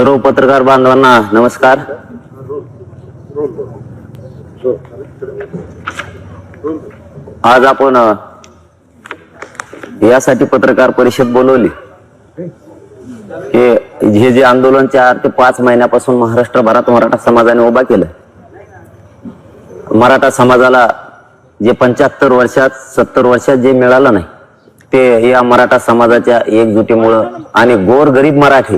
सर्व पत्रकार बांधवांना नमस्कार. आज आपण यासाठी पत्रकार परिषद बोलवली. की हे जे आंदोलन चार ते पाच महिन्यापासून महाराष्ट्रभरात मराठा समाजाने उभा केलं. मराठा समाजाला जे पंच्याहत्तर वर्षात सत्तर वर्षात जे मिळालं नाही ते या मराठा समाजाच्या एकजुटीमुळं आणि गोर गरीब मराठी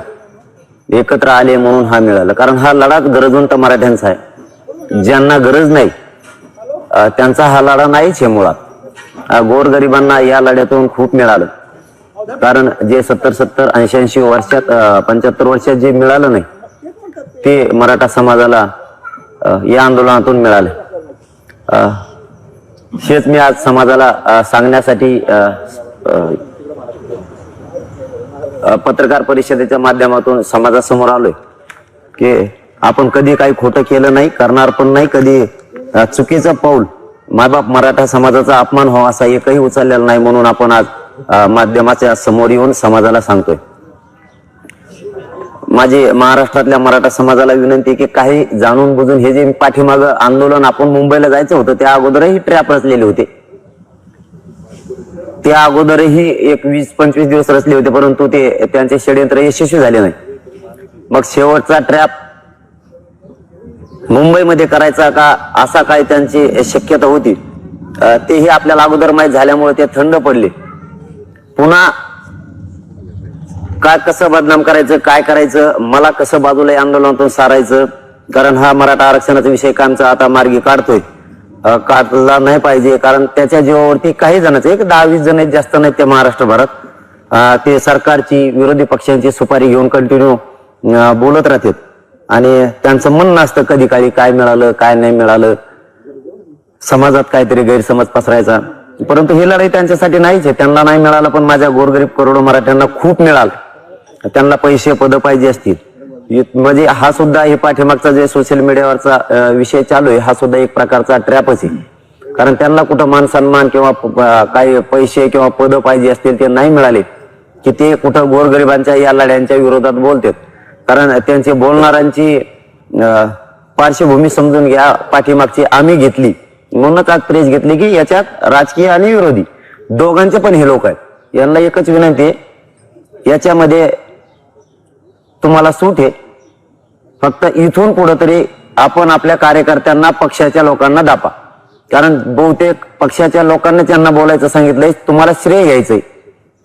एकत्र आले म्हणून हा मिळाला. कारण हा लढाच गरजवंत मराठ्यांचा आहे. ज्यांना गरज नाही त्यांचा हा लढा नाहीच आहे मुळात. गोरगरिबांना या लढ्यातून खूप मिळालं. कारण जे सत्तर सत्तर ऐंशी ऐंशी वर्षात पंच्याहत्तर वर्षात जे मिळालं नाही ते मराठा समाजाला या आंदोलनातून मिळाले. हेच मी आज समाजाला सांगण्यासाठी पत्रकार परिषदेच्या माध्यमातून समाजासमोर आलोय की आपण कधी काही खोटं केलं नाही करणार पण नाही कधी चुकीचं पाऊल मायबाप मराठा समाजाचा अपमान हो असा एकही उचललेला नाही म्हणून आपण आज माध्यमाच्या समोर येऊन समाजाला सांगतोय. माझी महाराष्ट्रातल्या मराठा समाजाला विनंती की काही जाणून बुजून हे जे पाठीमाग आंदोलन आपण मुंबईला जायचं होतं त्या अगोदरही ट्रॅप रचलेले होते. त्या अगोदरही एक वीस पंचवीस दिवस रचले होते परंतु ते त्यांचे षडयंत्र यशस्वी झाले नाही. मग शेवटचा ट्रॅप मुंबईमध्ये करायचा का असा काय त्यांची शक्यता होती. तेही आपल्याला अगोदर माहीत झाल्यामुळे ते थंड पडले. पुन्हा काय कसं बदनाम करायचं काय करायचं मला कसं बाजूला आंदोलनातून सारायचं कारण हा मराठा आरक्षणाचा विषय कामचा आता मार्गी काढतोय? काढला नाही पाहिजे कारण त्याच्या जीवावरती काही जणांचे एक दहा वीस जण जास्त नाहीत ते महाराष्ट्रभरात. ते सरकारची विरोधी पक्षांची सुपारी घेऊन कंटिन्यू बोलत राहतात. आणि त्यांचं म्हणणं असतं कधी काळी काय मिळालं काय नाही मिळालं. समाजात काहीतरी गैरसमज पसरायचा. परंतु ही लढाई त्यांच्यासाठी नाहीच आहे. त्यांना नाही मिळालं पण माझ्या गोरगरीब करोडो मराठ्यांना खूप मिळालं. त्यांना पैसे पद पाहिजे असतील. म्हणजे हा सुद्धा हे पाठीमागचा जे सोशल मीडियावरचा विषय चालू आहे हा सुद्धा एक प्रकारचा ट्रॅपच आहे. कारण त्यांना कुठं मान सन्मान किंवा काही पैसे किंवा पद पाहिजे असतील ते नाही मिळाले की ते कुठं गोरगरिबांच्या या लढ्यांच्या विरोधात बोलतात. कारण त्यांची बोलणाऱ्यांची अं, पार्श्वभूमी समजून घ्या पाठीमागची आम्ही घेतली. म्हणूनच आज प्रेस घेतली की याच्यात राजकीय आणि विरोधी. दोघांचे पण हे लोक आहेत. यांना एकच विनंती आहे याच्यामध्ये तुम्हाला सूट आहे. फक्त इथून पुढे तरी आपण आपल्या कार्यकर्त्यांना पक्षाच्या लोकांना दापा. कारण बहुतेक पक्षाच्या लोकांना त्यांना बोलायचं सांगितलंय तुम्हाला श्रेय घ्यायचंय.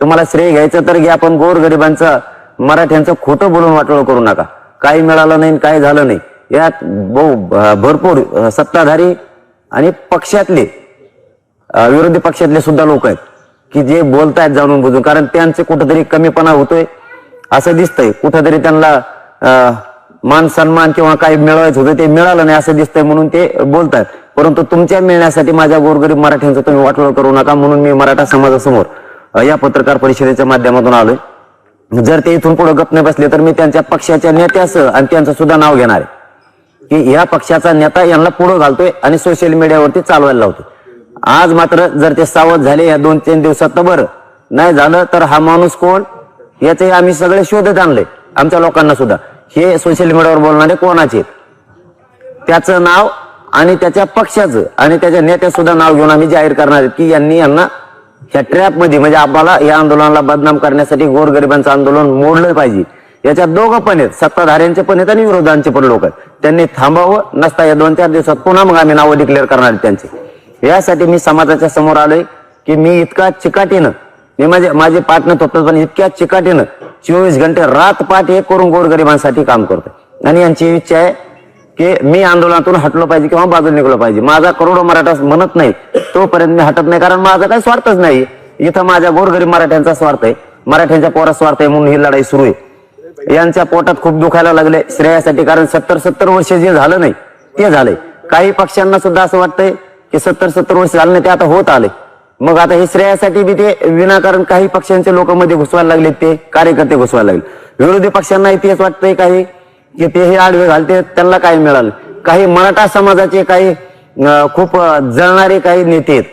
तुम्हाला श्रेय घ्यायचं तर घ्या पण गोरगरिबांचं मराठ्यांचं खोटं बोलून वाटोळ करू नका. काही मिळालं नाही काही झालं नाही. यात बहु भरपूर सत्ताधारी आणि पक्षातले विरोधी पक्षातले सुद्धा लोक आहेत की जे बोलतायत जाणून बुजून. कारण त्यांचे कुठंतरी कमीपणा होतोय. असं दिसतंय. कुठंतरी त्यांना मान सन्मान किंवा काही मिळवायचं होतं ते मिळालं नाही असं दिसतंय म्हणून ते बोलतात. परंतु तुमच्या मिळण्यासाठी माझ्या गोरगरीब मराठ्यांचं तुम्ही वाटोळ करू नका म्हणून मी मराठा समाजासमोर या पत्रकार परिषदेच्या माध्यमातून आलोय. जर ते इथून पुढे गप नाही बसले तर मी त्यांच्या पक्षाच्या नेत्यासह आणि त्यांचं सुद्धा नाव घेणार आहे. की या पक्षाचा नेता यांना पुढे घालतोय आणि सोशल मीडियावरती चालवायला लावतोय. आज मात्र जर ते सावध झाले या दोन तीन दिवसात तर बरं. नाही झालं तर हा माणूस कोण? याचे आम्ही सगळे शोधत आणले आमच्या लोकांना सुद्धा. हे सोशल मीडियावर बोलणारे कोणाचे? त्याचं नाव आणि त्याच्या पक्षाचं आणि त्याच्या नेत्या सुद्धा नाव घेऊन आम्ही जाहीर करणार आहेत की यांनी यांना ह्या ट्रॅपमध्ये म्हणजे आम्हाला या आंदोलनाला बदनाम करण्यासाठी गोरगरिबांचं आंदोलन मोडलं पाहिजे. याच्यात दोघं पण आहेत सत्ताधाऱ्यांचे पण आहेत आणि विरोधांचे पण लोक आहेत. त्यांनी थांबावं नसता या दोन चार दिवसात पुन्हा मग आम्ही नावं डिक्लेअर करणार आहेत त्यांचे. यासाठी मी समाजाच्या समोर आलोय की मी इतका चिकाटीनं मी माझे माझे पार्टनर थोपतात पण इतक्या चिकाटीनं चोवीस घंटे रात पाठ एक करून गोरगरिबांसाठी काम करतोय. आणि यांची इच्छा आहे की मी आंदोलनातून हटलो पाहिजे किंवा बाजूला निघलो पाहिजे. माझा करोडो मराठा म्हणत नाही तोपर्यंत मी हटत नाही. कारण माझा काही स्वार्थच नाही. इथं माझ्या गोरगरीब मराठ्यांचा स्वार्थ आहे. मराठ्यांच्या पोरा स्वार्थ आहे म्हणून ही लढाई सुरू आहे. यांच्या पोटात खूप दुखायला लागले श्रेयासाठी. कारण सत्तर सत्तर वर्ष जे झालं नाही ते झालंय. काही पक्षांना सुद्धा असं वाटतंय की सत्तर सत्तर वर्ष झालं नाही ते आता होत आले. मग आता हे श्रेयासाठी बी ते विनाकारण काही पक्षांचे लोक मध्ये घुसवायला लागले ते कार्यकर्ते घुसवायला लागले. विरोधी पक्षांनाही तेच वाटतंय काही की ते हे आडवे घालते त्यांना काय मिळालं? काही मराठा समाजाचे काही खूप जळणारे काही नेते आहेत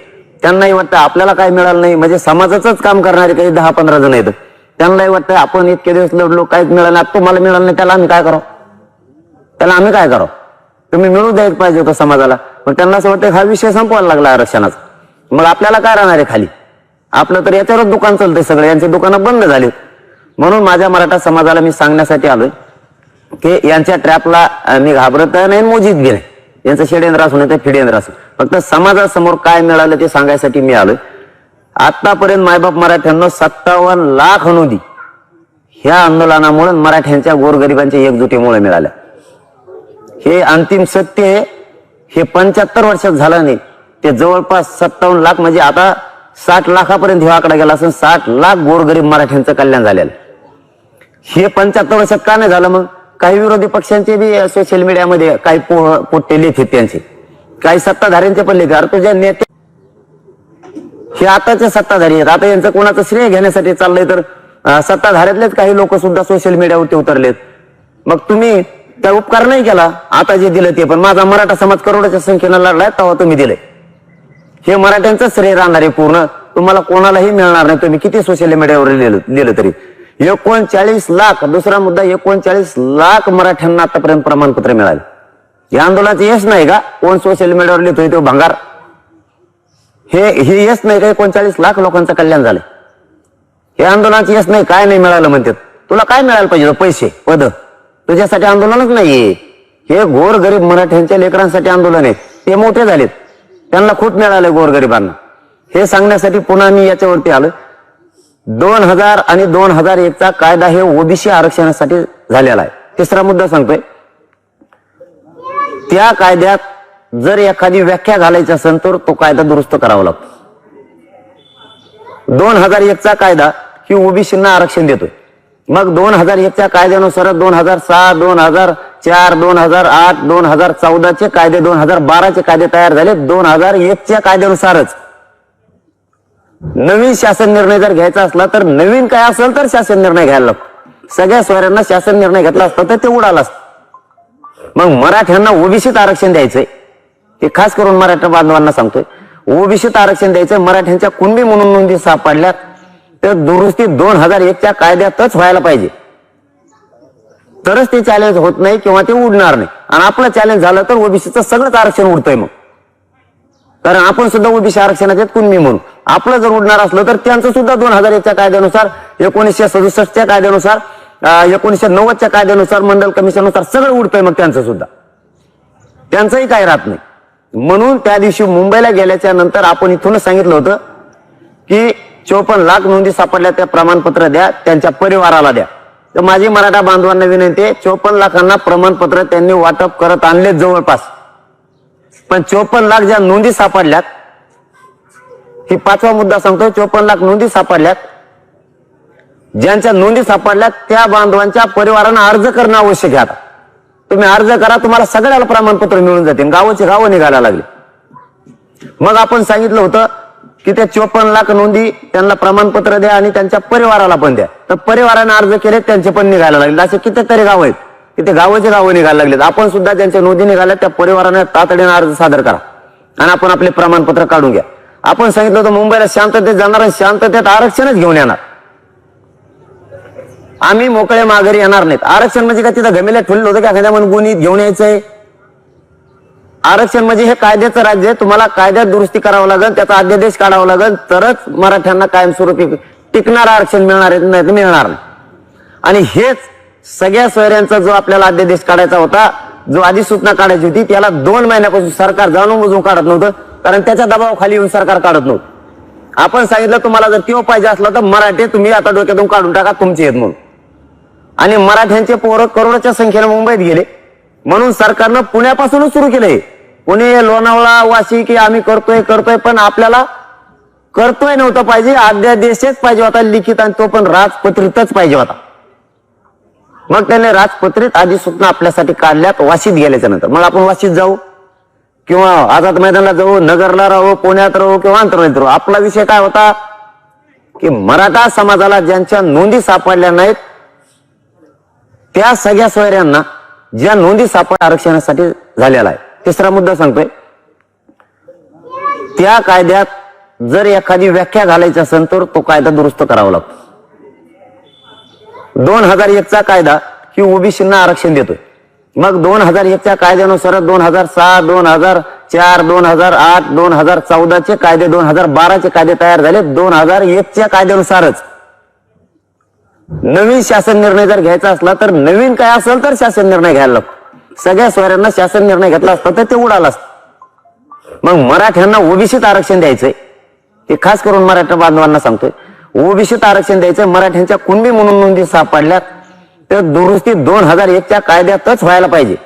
त्यांनाही वाटतं आपल्याला काय मिळालं नाही? म्हणजे समाजाचंच काम करणारे काही दहा पंधरा जण आहेत. त्यांनाही वाटतं आपण इतके दिवस लढलो काहीच मिळालं नाही. आता तुम्हाला मिळालं नाही त्याला आम्ही काय करावं? त्याला आम्ही काय करावं? तुम्ही मिळू द्यायला पाहिजे होतं समाजाला. पण त्यांना असं वाटतं हा विषय संपवायला लागला आरक्षणाचा. मग आपल्याला काय राहणार आहे खाली? आपलं तर याच्यावरच दुकान चालतंय सगळं. यांचे दुकानं बंद झाले. म्हणून माझ्या मराठा समाजाला मी सांगण्यासाठी आलोय की यांच्या ट्रॅपला मी घाबरत नाही मोजीत बी नाही. यांचं षडेंद्र असू नाही तर फिडेंद्र असू फक्त समाजासमोर काय मिळालं ते सांगायसाठी मी आलोय. आतापर्यंत मायबाप मराठ्यांना सत्तावन्न लाख अनुदी ह्या आंदोलनामुळे मराठ्यांच्या गोरगरिबांच्या एकजुटीमुळे मिळाल्या. हे अंतिम सत्य हे पंच्याहत्तर वर्षात झालं नाही. ते जवळपास सत्तावन्न लाख म्हणजे आता साठ लाखापर्यंत हे आकडा गेला असून साठ लाख गोरगरीब मराठ्यांचं कल्याण झालेलं. हे पंच्याहत्तर वर्षात का नाही झालं मग? काही विरोधी पक्षांचे बी सोशल मीडियामध्ये काही पो- पोट्टे लिहित त्यांचे. काही सत्ताधाऱ्यांचे पण लिहित अरे तुझ्या नेते हे आताचे सत्ताधारी आहेत. आता यांचं कोणाचं श्रेय घेण्यासाठी चाललंय तर सत्ताधाऱ्यातलेच काही लोक सुद्धा सोशल मीडियावरती उतरलेत. मग तुम्ही त्या उपकार नाही केला? आता जे दिलं ते पण माझा मराठा समाज करोडाच्या संख्येनं लढलाय तेव्हा तुम्ही दिले हे मराठ्यांचं श्रेय राहणार आहे पूर्ण. तुम्हाला कोणालाही मिळणार नाही. तुम्ही किती सोशल मीडियावर लिहिलं लिहिलं तरी. एकोणचाळीस लाख दुसरा मुद्दा एकोणचाळीस लाख मराठ्यांना आतापर्यंत प्रमाणपत्र मिळाले. या आंदोलनाचं यश नाही का? कोण सोशल मीडियावर लिहितोय तो भंगार? हे हे यश नाही का? एकोणचाळीस लाख लोकांचं कल्याण झालं हे आंदोलनाचं यश नाही काय नाही मिळालं म्हणतात तुला काय मिळायला पाहिजे हो? पैसे पद. तुझ्यासाठी आंदोलनच नाहीये. हे गोर गरीब मराठ्यांच्या लेकरांसाठी आंदोलन आहे. ते मोठे झालेत. त्यांना खूप मिळालं गोरगरिबांना. हे सांगण्यासाठी पुन्हा मी याच्यावरती आलो दोन हजार आणि दोन हजार एकचा कायदा हे ओबीसी आरक्षणासाठी झालेला आहे. तिसरा मुद्दा सांगतोय. त्या कायद्यात जर एखादी व्याख्या घालायची असेल तर तो कायदा दुरुस्त करावा लागतो. दोन हजार एकचा कायदा ही ओबीसींना आरक्षण देतोय. मग दोन हजार एकच्या कायद्यानुसार दोन हजार सहा दोन हजार चार दोन हजार आठ दोन हजार चौदाचे कायदे दोन हजार बाराचे कायदे तयार झाले. दोन हजार एकच्या कायद्यानुसारच. नवीन शासन निर्णय जर घ्यायचा असला तर नवीन काय असेल तर शासन निर्णय घ्यायला लागतो. सगळ्या सोयऱ्यांना शासन निर्णय घेतला असता तर ते उडाला असत. मग मराठ्यांना ओबीसीत आरक्षण द्यायचंय. ते खास करून मराठा बांधवांना सांगतोय. ओबीसीत आरक्षण द्यायचंय. मराठ्यांच्या कुणबी म्हणून नोंदी सापडल्यात. तर दुरुस्ती दोन हजार एकच्या कायद्यातच व्हायला पाहिजे. तरच ते चॅलेंज होत नाही किंवा ते उडणार नाही. आणि आपलं चॅलेंज झालं तर ओबीसीचं सगळंच आरक्षण उडतंय मग. कारण आपण सुद्धा ओबीसी आरक्षणाच्यात कुणबी म्हणून. आपलं जर उडणार असलं तर त्यांचं सुद्धा दोन हजार एकच्या कायद्यानुसार एकोणीसशे सदुसष्टच्या कायद्यानुसार एकोणीसशे नव्वदच्या कायद्यानुसार मंडल कमिशननुसार सगळं उडतंय मग त्यांचं सुद्धा. त्यांचंही काय राहत नाही. म्हणून त्या दिवशी मुंबईला गेल्याच्यानंतर आपण इथूनच सांगितलं होतं की चोपन्न लाख नोंदी सापडल्या त्या प्रमाणपत्र द्या त्यांच्या परिवाराला द्या. तर माझी मराठा बांधवांना विनंती आहे चोपन्न लाखांना प्रमाणपत्र त्यांनी वाटप करत आणले जवळपास. पण चोपन्न लाख ज्या नोंदी सापडल्यात ही पाचवा मुद्दा सांगतोय चोपन्न लाख नोंदी सापडल्यात ज्यांच्या नोंदी सापडल्यात त्या बांधवांच्या परिवारांना अर्ज करणं आवश्यक आहे आता. तुम्ही अर्ज करा तुम्हाला सगळ्याला प्रमाणपत्र मिळून जातील गावाचे गावं निघायला लागले. मग आपण सांगितलं होतं की त्या चोपन्न लाख नोंदी त्यांना प्रमाणपत्र द्या आणि त्यांच्या परिवाराला पण द्या. तर परिवाराने अर्ज केले त्यांचे पण निघायला लागले असे कितीतरी गाव आहेत. तिथे गावाचे गावं निघायला लागलेत. आपण सुद्धा ज्यांच्या नोंदी निघाल्या त्या परिवाराने तातडीने अर्ज सादर करा. आणि आपण आपले प्रमाणपत्र काढून घ्या. आपण सांगितलं होतं मुंबईला शांततेत जाणार आणि शांततेत आरक्षणच घेऊन येणार. आम्ही मोकळे माघारी येणार नाहीत. आरक्षण म्हणजे का तिथं घमेल्या ठेवलेलं होतं की एखाद्या म्हणून गुन्हे घेऊन यायचंय. आरक्षण म्हणजे हे कायद्याचं राज्य आहे. तुम्हाला कायद्यात दुरुस्ती करावं लागेल त्याचा अध्यादेश काढावा लागेल. तरच मराठ्यांना कायमस्वरूपी टिकणारं आरक्षण मिळणार नाही तर मिळणार नाही. आणि हेच सगळ्या सोयऱ्यांचा जो आपल्याला अध्यादेश काढायचा होता जो अधिसूचना काढायची होती त्याला दोन महिन्यापासून सरकार जाणून बुजून काढत नव्हतं कारण त्याच्या दबावाखाली येऊन सरकार काढत नव्हतं. आपण सांगितलं तुम्हाला जर किंवा पाहिजे असलं तर मराठी तुम्ही आता डोक्यातून काढून टाका तुमचे आहेत म्हणून. आणि मराठ्यांचे पोरं करोडच्या संख्येने मुंबईत गेले. म्हणून सरकारनं पुण्यापासूनच सुरू केलंय. पुणे लोणावळा वाशी की आम्ही करतोय करतोय पण आपल्याला करतोय नव्हतं पाहिजे. अध्यादेशच पाहिजे होता लिखित आणि तो पण राजपत्रितच पाहिजे होता. मग त्याने राजपत्रित अधिसूचना आपल्यासाठी काढल्यात वाशीत गेल्याच्यानंतर. मग आपण वाशीत जाऊ? किंवा आझाद मैदानाला जाऊ नगरला राहू पुण्यात राहू किंवा आंतरराष्ट्रीय राहू? आपला विषय काय होता? की मराठा समाजाला ज्यांच्या नोंदी सापडल्या नाहीत त्या सगळ्या सोयऱ्यांना ज्या नोंदी सापड आरक्षणासाठी झालेला आहे. तिसरा मुद्दा सांगतोय. त्या कायद्यात जर एखादी व्याख्या घालायची असेल तर तो कायदा दुरुस्त करावा लागतो. दोन हजार एकचा कायदा ही ओबीसींना आरक्षण देतोय. मग दोन हजार एकच्या कायद्यानुसार दोन हजार सहा दोन हजार चार दोन हजार आठ दोन हजार चौदाचे कायदे दोन हजार बाराचे कायदे तयार झाले. दोन हजार एकच्या कायद्यानुसारच. नवीन शासन निर्णय जर घ्यायचा असला तर नवीन काय असेल तर शासन निर्णय घ्यायला लागतो. सगळ्या सोयऱ्यांना शासन निर्णय घेतला असता तर ते उडाला असतं. मग मराठ्यांना ओबीसीत आरक्षण द्यायचंय ते खास करून मराठा बांधवांना सांगतोय. ओबीसीत आरक्षण द्यायचंय मराठ्यांच्या कुणबी म्हणून नोंदी सापडल्यात तर दुरुस्ती दोन हजार एकच्या कायद्यातच व्हायला पाहिजे.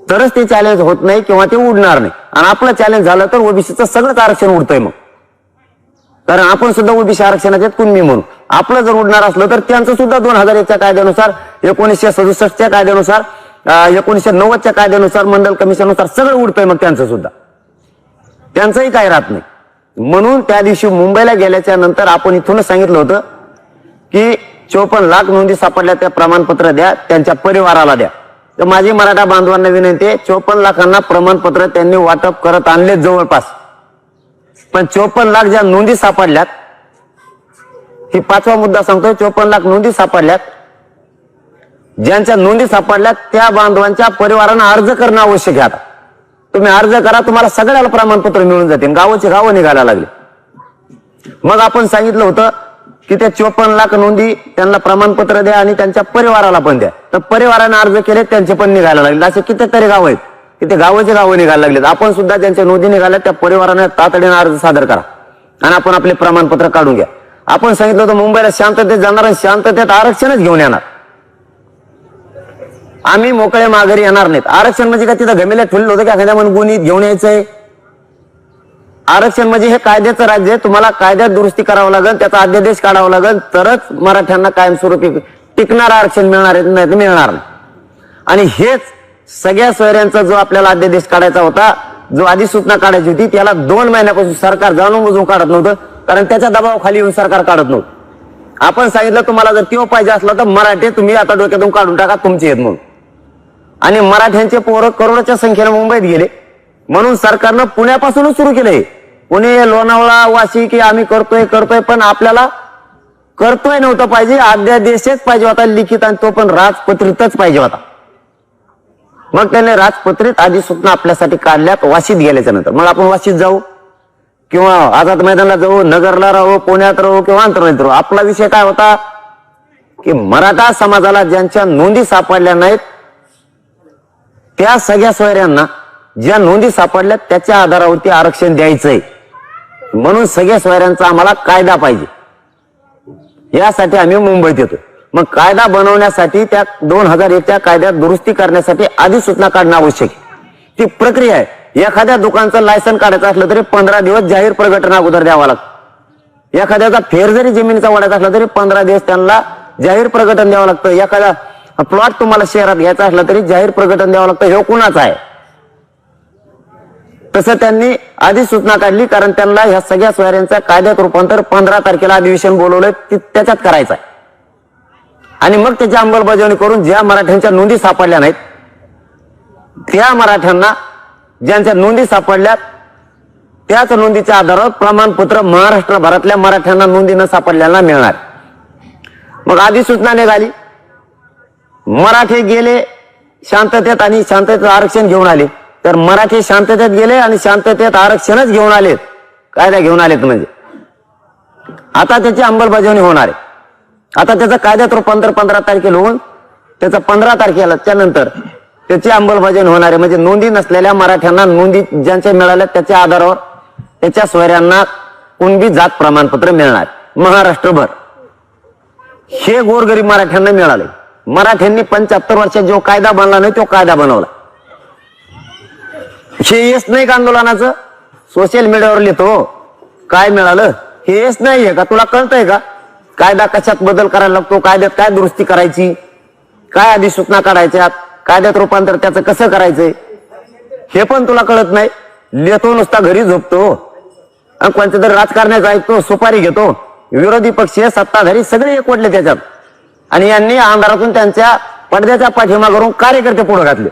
तरच ते चॅलेंज होत नाही किंवा ते उडणार नाही. आणि आपलं चॅलेंज झालं तर ओबीसीचं सगळंच आरक्षण उडतंय मग. कारण आपण सुद्धा ओबीसी आरक्षणाचे कुणबी म्हणून. आपलं जर उडणार असलं तर त्यांचं सुद्धा दोन हजार एकच्या कायद्यानुसार एकोणीसशे सदुसष्टच्या कायद्यानुसार एकोणीसशे नव्वदच्या कायद्यानुसार मंडल कमिशननुसार सगळं उडतंय मग त्यांचं सुद्धा. त्यांचंही काय राहत नाही. म्हणून त्या दिवशी मुंबईला गेल्याच्यानंतर आपण इथूनच सांगितलं होतं की चोपन्न लाख नोंदी सापडल्या त्या प्रमाणपत्र द्या त्यांच्या परिवाराला द्या. तर माझी मराठा बांधवांना विनंती आहे चोपन्न लाखांना प्रमाणपत्र त्यांनी वाटप करत आणले जवळपास. पण चोपन्न लाख ज्या नोंदी सापडल्यात ही पाचवा मुद्दा सांगतोय चोपन्न लाख नोंदी सापडल्यात. ज्यांच्या नोंदी सापडल्यात त्या बांधवांच्या परिवारांना अर्ज करणं आवश्यक आहे आता. तुम्ही अर्ज करा तुम्हाला सगळ्याला प्रमाणपत्र मिळून जातील गावाची गावं निघायला लागले. मग आपण सांगितलं होतं की त्या चोपन्न लाख नोंदी त्यांना प्रमाणपत्र द्या आणि त्यांच्या परिवाराला पण द्या. तर परिवाराने अर्ज केले त्यांचे पण निघायला लागले. असे कितीतरी गाव आहेत. तिथे गावाचे गावं निघायला लागलेत. आपण सुद्धा ज्यांच्या नोंदी निघाल्या त्या परिवाराने तातडीने अर्ज सादर करा. आणि आपण आपले प्रमाणपत्र काढून घ्या. आपण सांगितलं होतं मुंबईला शांततेत जाणार आणि शांततेत आरक्षणच घेऊन येणार. आम्ही मोकळे माघारी येणार नाहीत. आरक्षण म्हणजे का तिथं गमेला ठेवलं होतं की एखाद्या मन गुणीत घेऊन यायचंय. आरक्षण म्हणजे हे कायद्याचं राज्य आहे. तुम्हाला कायद्यात दुरुस्ती करावं लागेल त्याचा अध्यादेश काढावा लागेल. तरच मराठ्यांना कायमस्वरूपी टिकणार आरक्षण मिळणार नाही तर मिळणार नाही. आणि हेच सगळ्या सोयऱ्यांचा जो आपल्याला अध्यादेश काढायचा होता जो अधिसूचना काढायची होती त्याला दोन महिन्यापासून सरकार जाणून बुजून काढत नव्हतं कारण त्याच्या दबावाखाली येऊन सरकार काढत नव्हतं. आपण सांगितलं तुम्हाला जर तो पाहिजे असला तर मराठी तुम्ही आता डोक्यातून काढून टाका तुमचे आहेत म्हणून. आणि मराठ्यांचे पोरं करोडच्या संख्येने मुंबईत गेले. म्हणून सरकारनं पुण्यापासूनच सुरू केलंय. पुणे लोणावळा वाशी की आम्ही करतोय करतोय पण आपल्याला करतोय नव्हतं पाहिजे अध्यादेशच पाहिजे होता लिखित आणि तो पण राजपत्रितच पाहिजे होता. मग त्याने राजपत्रित अधिसूचना आपल्यासाठी काढल्यात वाशीत गेल्याच्यानंतर. मग आपण वाशीत जाऊ? किंवा आझाद मैदानाला जाऊ नगरला राहू पुण्यात राहू किंवा आंतरराष्ट्रीय राहू? आपला विषय काय होता? की मराठा समाजाला ज्यांच्या नोंदी सापडल्या नाहीत त्या सगळ्या सोयऱ्यांना ज्या नोंदी सापडल्या त्याच्या आधारावरती आरक्षण द्यायचंय. म्हणून सगळ्या सोयऱ्यांचा आम्हाला कायदा पाहिजे. यासाठी आम्ही मुंबईत येतो मग कायदा बनवण्यासाठी त्या दोन हजार एकच्या कायद्यात दुरुस्ती करण्यासाठी आधी सूचना काढणं आवश्यक आहे. ती प्रक्रिया आहे. एखाद्या दुकानचं लायसन काढायचं असलं तरी पंधरा दिवस जाहीर प्रकटना अगोदर द्यावा लागतं. एखाद्याचा फेर जरी जमिनीचा वाढायचा असला तरी पंधरा दिवस त्यांना जाहीर प्रकटन द्यावं लागतं. एखादा प्लॉट तुम्हाला शहरात घ्यायचा असला तरी जाहीर प्रकटन द्यावं लागतं. हे कुणाचा आहे? तसं त्यांनी आधी सूचना काढली कारण त्यांना ह्या सगळ्या सोयऱ्यांचा कायद्यात रूपांतर पंधरा तारखेला अधिवेशन बोलवलंय ती त्याच्यात करायचं आहे. आणि मग त्याची अंमलबजावणी करून ज्या मराठ्यांच्या नोंदी सापडल्या नाहीत त्या मराठ्यांना ज्यांच्या नोंदी सापडल्या त्याच नोंदीच्या आधारावर प्रमाणपत्र महाराष्ट्रभरातल्या मराठ्यांना नोंदी न सापडल्याला मिळणार. मग अधिसूचना निघाली. मराठे गेले शांततेत आणि शांततेत आरक्षण घेऊन आले. तर मराठी शांततेत गेले आणि शांततेत आरक्षणच घेऊन आलेत. कायदा घेऊन आलेत म्हणजे. आता त्याची अंमलबजावणी होणार आहे. आता त्याचं कायद्यात रूपांतर पंधरा तारखेला होऊन त्याचा पंधरा तारखेला त्यानंतर त्याची अंमलबजावणी होणार आहे. म्हणजे नोंदी नसलेल्या मराठ्यांना नोंदी ज्यांच्या मिळाल्या त्याच्या आधारावर त्याच्या सोयऱ्यांना कुणबी जात प्रमाणपत्र मिळणार. महाराष्ट्रभर. हे गोरगरीब मराठ्यांना मिळाले. मराठ्यांनी पंच्याहत्तर वर्षात जो कायदा बनला नाही तो कायदा बनवला. हे येस नाही का आंदोलनाचं? सोशल मीडियावर लिहितो. काय मिळालं? हे येस नाहीये का? तुला कळतंय का? कायदा कशात बदल करायला लागतो? कायद्यात काय दुरुस्ती करायची? काय अधिसूचना काढायच्या कायद्यात रूपांतर त्याचं कसं करायचंय? हे पण तुला कळत नाही? लिहितो नुसता घरी झोपतो. आणि कोणत्या तरी राजकारणाचं ऐकतो सुपारी घेतो. विरोधी पक्षीय सत्ताधारी सगळे एकवटले त्याच्यात. आणि यांनी आमदारातून त्यांच्या पडद्याच्या करून कार्यकर्ते पुढे घातले.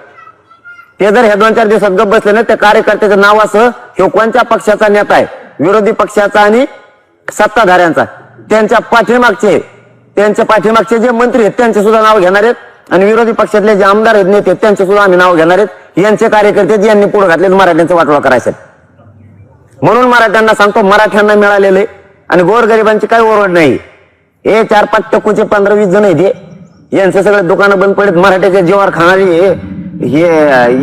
ते जर ह्या दोन चार दिवसात गप बसले ना त्या कार्यकर्त्याचं नावासह हे कोणत्या पक्षाचा नेता आहे? विरोधी पक्षाचा आणि सत्ताधाऱ्यांचा. त्यांच्या पाठीमागचे त्यांच्या पाठीमागचे जे मंत्री आहेत त्यांचे सुद्धा नाव घेणार आहेत. आणि विरोधी पक्षातले जे आमदार आहेत नेते आहेत, त्यांचे सुद्धा आम्ही नाव घेणार आहेत. यांचे कार्यकर्ते यांनी पुढे घातले मराठ्यांचा वाटोळा करायचं म्हणून मराठ्यांना सांगतो मराठ्यांना मिळालेले आणि गोरगरिबांची काही ओरड नाही. हे चार पाच टक्कूचे पंधरा वीस जण आहेत हे. यांचं सगळं दुकानं बंद पडत मराठ्याच्या जीवावर खाणारी हे.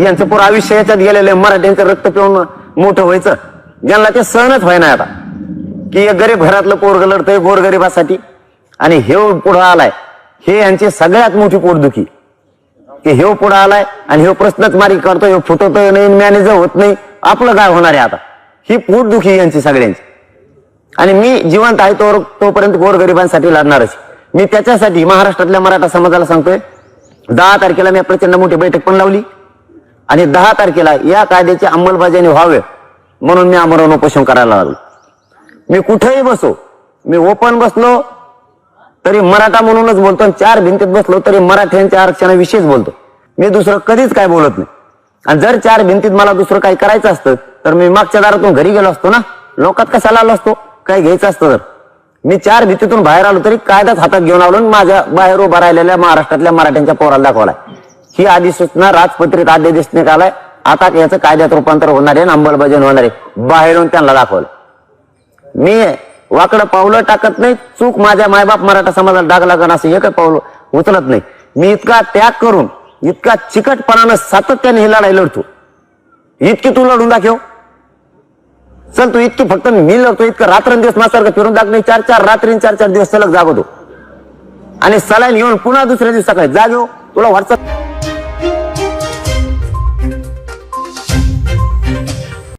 यांचं पूर्ण आयुष्य याच्यात गेलेलं आहे मराठ्यांचं रक्त पिऊन मोठं व्हायचं. ज्यांना ते सहनच व्हायना आता. की गरीब घरातलं पोरग लढतंय गोरगरिबासाठी. आणि हे पुढं आलाय. हे यांची सगळ्यात मोठी पोटदुखी. की हे पुढं आलाय आणि हे प्रश्नच मारी करतो हे फुटवतोय नाही मॅनेजर होत नाही. आपलं काय होणार आहे आता? ही पोटदुखी यांची सगळ्यांची. आणि मी जिवंत आहे तो तोपर्यंत गोरगरिबांसाठी लढणारच. मी त्याच्यासाठी महाराष्ट्रातल्या मराठा समाजाला सांगतोय दहा तारखेला मी प्रचंड मोठी बैठक पण लावली. आणि दहा तारखेला या कायद्याची अंमलबजावणी व्हावे म्हणून मी आमरण उपोषण करायला लागलो. मी कुठेही बसो मी ओपन बसलो तरी मराठा म्हणूनच बोलतो आणि चार भिंतीत बसलो तरी मराठ्यांच्या आरक्षणाविषयीच बोलतो. मी दुसरं कधीच काय बोलत नाही. आणि जर चार भिंतीत मला दुसरं काही करायचं असतं तर मी मागच्या दारातून घरी गेलो असतो ना? लोकात कशाला आलो असतो? काय घ्यायचं असतं तर? मी चार भिंतीतून बाहेर आलो तरी कायदाच हातात घेऊन आलो माझ्या बाहेर उभा राहिलेल्या महाराष्ट्रातल्या मराठ्यांच्या पोराला दाखवलाय. ही अधिसूचना राजपत्रित आदेश निघालाय. आता याचं कायद्यात रूपांतर होणार आहे आणि अंमलबजावणी होणार आहे. बाहेरून त्यांना दाखवलं मी वाकडं पावलं टाकत नाही चूक माझ्या मायबाप मराठा समाजाला डाग लागण असं एक पावलं उचलत नाही. मी इतका त्याग करून इतका चिकटपणानं सातत्याने ही लढाई लढतो. इतकी तू लढून दाखव. चल तू इतकी फक्त मी लढतो इतकं रात्रंदिवस माझ्यासारखं फिरून दाख नाही चार चार रात्री चार चार दिवस सलग जागवतो. आणि सलाईन येऊन पुन्हा दुसऱ्या दिवस सकाळी जागेव तुला व्हॉट्सअप